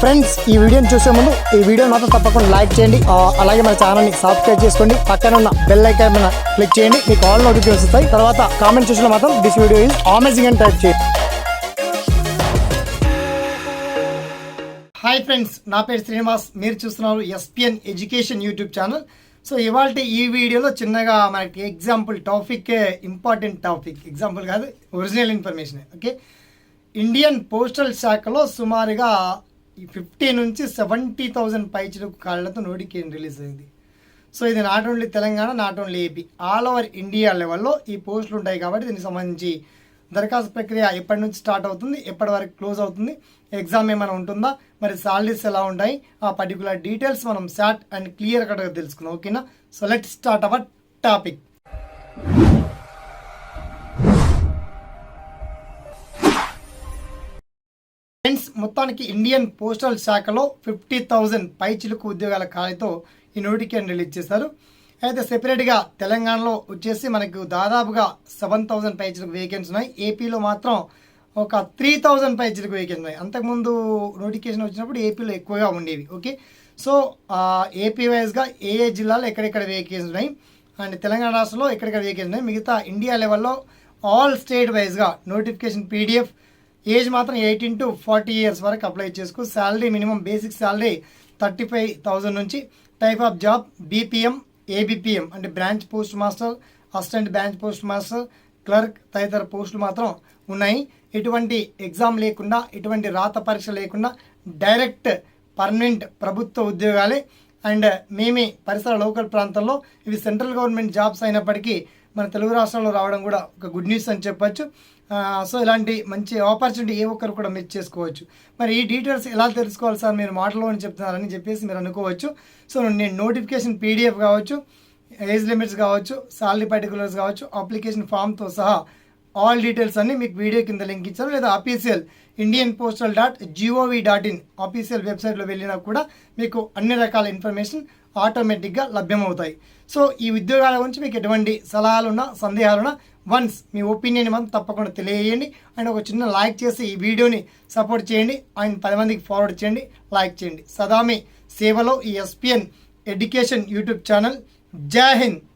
Friends ఈ వీడియోని చూసే ముందు ఈ వీడియో మాత్రం తప్పకుండా లైక్ చేయండి. అలాగే మన ఛానల్ని సబ్స్క్రైబ్ చేసుకోండి. పక్కన ఉన్న బెల్ ఐకాన్ మీద క్లిక్ చేయండి. మీకు ఆల్ నోటిఫికేషన్ వస్తాయి. తర్వాత కామెంట్ చూసిన మాత్రం దిస్ వీడియో ఈజ్ అమేజింగ్ అని టైప్ చేయండి. హాయ్ ఫ్రెండ్స్ నా పేరు శ్రీనివాస్. మీరు చూస్తున్నారు SPN education YouTube channel so ఇవాళ ఈ వీడియోలో చిన్నగా మనకి example topic important topic example కాదు original information okay Indian postal శాఖలో సుమారుగా ఫిఫ్టీ నుంచి సెవెంటీ థౌజండ్ పైచిలకు కాళ్ళతో నోటిఫికేషన్ రిలీజ్ అయింది. సో ఇది not only Telangana not only AP. All over India లెవెల్లో ఈ పోస్టులు ఉంటాయి కాబట్టి దీనికి సంబంధించి దరఖాస్తు ప్రక్రియ ఎప్పటి నుంచి స్టార్ట్ అవుతుంది ఎప్పటి వరకు క్లోజ్ అవుతుంది ఎగ్జామ్ ఏమైనా ఉంటుందా మరి సాలరీస్ ఎలా ఉంటాయి ఆ పర్టికులర్ డీటెయిల్స్ మనం షార్ట్ అండ్ క్లియర్ కట్గా తెలుసుకుందాం. ఓకేనా? So let start our topic. మొత్తానికి ఇండియన్ పోస్టల్ శాఖలో ఫిఫ్టీ థౌజండ్ పైచిలుకు ఉద్యోగాల ఖాళీతో ఈ నోటిఫికేషన్ రిలీజ్ చేశారు. అయితే సెపరేట్గా తెలంగాణలో వచ్చేసి మనకు దాదాపుగా సెవెన్ థౌజండ్ పైచిలకు వేకెన్సీ ఉన్నాయి. ఏపీలో మాత్రం ఒక త్రీ థౌజండ్ పైచిలకు వేకెన్సీ ఉన్నాయి. అంతకుముందు నోటిఫికేషన్ వచ్చినప్పుడు ఏపీలో ఎక్కువగా ఉండేవి. ఓకే? సో ఏపీ వైజ్గా ఏ ఏ జిల్లాలో ఎక్కడెక్కడ వేకెన్సీ ఉన్నాయి? అండ్ తెలంగాణ రాష్ట్రంలో ఎక్కడెక్కడ వేకెన్సీ ఉన్నాయి? మిగతా ఇండియా లెవెల్లో ఆల్ స్టేట్ వైజ్గా నోటిఫికేషన్ పీడిఎఫ్ ఏజ్ మాత్రం ఎయిటీన్ టు ఫార్టీ ఇయర్స్ వరకు అప్లై చేసుకో. Salary minimum basic salary thirty five thousand నుంచి type of job BPM ABPM అంటే branch post master assistant branch post master clerk తదితర పోస్టులు మాత్రం ఉన్నాయి. ఎటువంటి ఎగ్జామ్ లేకుండా ఎటువంటి రాత పరీక్ష లేకుండా డైరెక్ట్ పర్మనెంట్ ప్రభుత్వ ఉద్యోగాలే. అండ్ మేమే పరిసర లోకల్ ప్రాంతాల్లో ఇవి సెంట్రల్ గవర్నమెంట్ జాబ్స్ అయినప్పటికీ మన తెలుగు రాష్ట్రాల్లో రావడం కూడా ఒక గుడ్ న్యూస్ అని చెప్పొచ్చు. సో ఇలాంటి మంచి ఆపర్చునిటీ ఏ ఒక్కరు కూడా మిస్ చేసుకోవచ్చు. మరి ఈ డీటెయిల్స్ ఎలా తెలుసుకోవాలి సార్? మీరు మాటలోని చెప్తున్నారని చెప్పేసి మీరు అనుకోవచ్చు. సో నేను నోటిఫికేషన్ పీడిఎఫ్ కావచ్చు ఏజ్ లిమిట్స్ కావచ్చు సాలరీ పర్టికులర్స్ కావచ్చు అప్లికేషన్ ఫామ్తో సహా ఆల్ డీటెయిల్స్ అన్ని మీకు వీడియో కింద లింక్ ఇచ్చారు లేదా official Indian postal dot gov dot in official వెబ్సైట్లో వెళ్ళినా కూడా మీకు అన్ని రకాల ఇన్ఫర్మేషన్ ఆటోమేటిక్గా లభ్యమవుతాయి. సో ఈ ఉద్యోగాల గురించి మీకు ఎటువంటి సలహాలున్నా సందేహాలున్నా వన్స్ మీ ఒపీనియన్ మనం తప్పకుండా తెలియజేయండి. అండ్ ఒక చిన్న లైక్ చేసి ఈ వీడియోని సపోర్ట్ చేయండి. అండ్ పది మందికి ఫార్వర్డ్ చేయండి లైక్ చేయండి. సదామి సేవలో ఈ ఎస్పిఎన్ ఎడ్యుకేషన్ యూట్యూబ్ ఛానల్ జై హింద్!